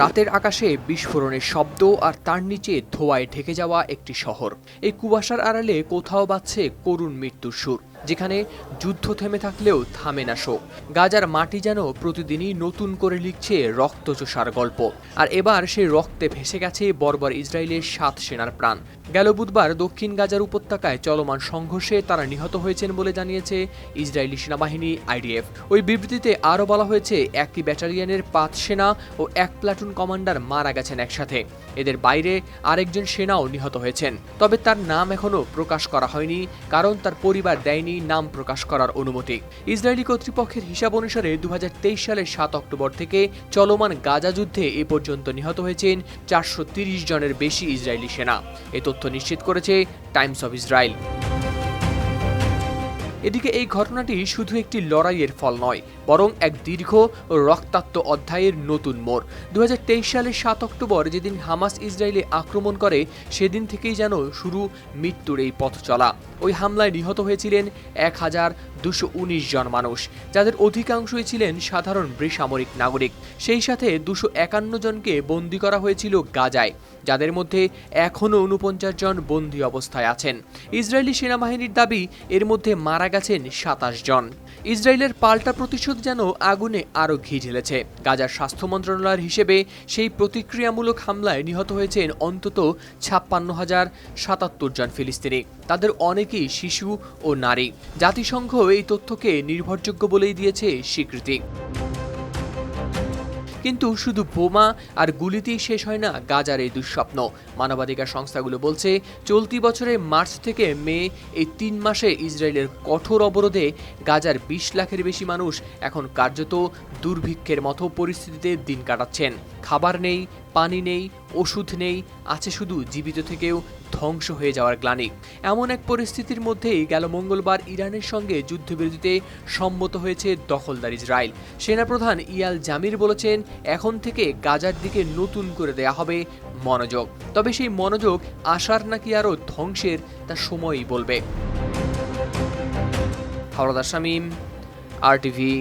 রাতের আকাশে বিস্ফোরণের শব্দ আর তার নিচে ধোয়ায় ঢেকে যাওয়া একটি শহর। এই কুয়াশার আড়ালে কোথাও বাজছে করুণ মৃত্যুর সুর। যেখানে যুদ্ধ থেমে থাকলেও থামে না শোক। গাজার মাটি যেন প্রতিদিনই নতুন করে লিখছে রক্তচোষার গল্প। আর এবার সেই রক্তে ভেসে গেছে বর্বর ইসরায়েলের সাত সেনার প্রাণ। গেল বুধবার দক্ষিণ গাজার উপত্যকায় চলমান সংঘর্ষে তারা নিহত হয়েছেন বলে জানিয়েছে ইসরায়েলি সেনাবাহিনী আইডিএফ। ওই বিবৃতিতে আরও বলা হয়েছে, একটি ব্যাটালিয়নের পাঁচ সেনা ও এক প্লাটুন কমান্ডার মারা গেছেন একসাথে। এদের বাইরে আরেকজন সেনাও নিহত হয়েছেন। তবে তার নাম এখনও প্রকাশ করা হয়নি, কারণ তার পরিবার দেয়নি নাম প্রকাশ করার অনুমতি। ইসরায়েলি কর্তৃপক্ষের হিসাব অনুসারে দু হাজার তেইশ সালের সাত অক্টোবর থেকে চলমান গাজা যুদ্ধে এ পর্যন্ত নিহত হয়েছেন চারশো জনের বেশি ইসরায়েলি সেনা। এ তথ্য নিশ্চিত করেছে টাইমস অব ইসরায়েল এদিকে এই ঘটনাটি শুধু একটি লড়াইয়ের ফল নয়, বরং এক দীর্ঘ রক্তাক্ত অধ্যায়ের নতুন মোড়। দু হাজার তেইশ সালের সাত অক্টোবর যেদিন হামাস ইসরায়েলে আক্রমণ করে, সেদিন থেকেই যেন শুরু মৃত্যুর এই পথ চলা। ওই হামলায় নিহত হয়েছিলেন এক হাজার দুশো উনিশ জন মানুষ, যাদের অধিকাংশই ছিলেন সাধারণ বেসামরিক নাগরিক। সেই সাথে দুশো একান্ন জনকে বন্দী করা হয়েছিল গাজায়, যাদের মধ্যে এখনও উনপঞ্চাশ জন বন্দী অবস্থায় আছেন। ইসরায়েলি সেনাবাহিনীর দাবি, এর মধ্যে মারা গেছেন সাতাশ জন। ইসরায়েলের পাল্টা প্রতিশোধ যেন আগুনে আরও ঘি ঢেলেছে। গাজার স্বাস্থ্য মন্ত্রণালয়ের হিসেবে সেই প্রতিক্রিয়ামূলক হামলায় নিহত হয়েছেন অন্তত ছাপ্পান্ন হাজার সাতাত্তর জন ফিলিস্তিনি। তাদের অনেকেই শিশু ও নারী। জাতিসংঘ এই তথ্যকে নির্ভরযোগ্য বলেই দিয়েছে স্বীকৃতি। কিন্তু শুধু বোমা আর গুলিতেই শেষ হয় না গাজার এই দুঃস্বপ্ন। মানবাধিকার সংস্থাগুলো বলছে, চলতি বছরের মার্চ থেকে মে এই তিন মাসে ইসরায়েলের কঠোর অবরোধে গাজার বিশ লাখের বেশি মানুষ এখন কার্যত দুর্ভিক্ষের মতো পরিস্থিতিতে দিন কাটাচ্ছেন। খাবার নেই, পানি নেই, ওষুধ নেই, আছে শুধু জীবিত থেকেও ধ্বংস হয়ে যাওয়ার গ্লানি। এমন এক পরিস্থিতির মধ্যেই গেল মঙ্গলবার ইরানের সঙ্গে যুদ্ধবিরতিতে সম্মত হয়েছে দখলদার ইসরায়েল। সেনাপ্রধান ইয়াল জামির বলেছেন, এখন থেকে গাজার দিকে নতুন করে দেয়া হবে মনোযোগ। তবে সেই মনোযোগ আসার নাকি আরও ধ্বংসের, তা সময়ই বলবে। হাওড়াদার শামীম, আর টিভি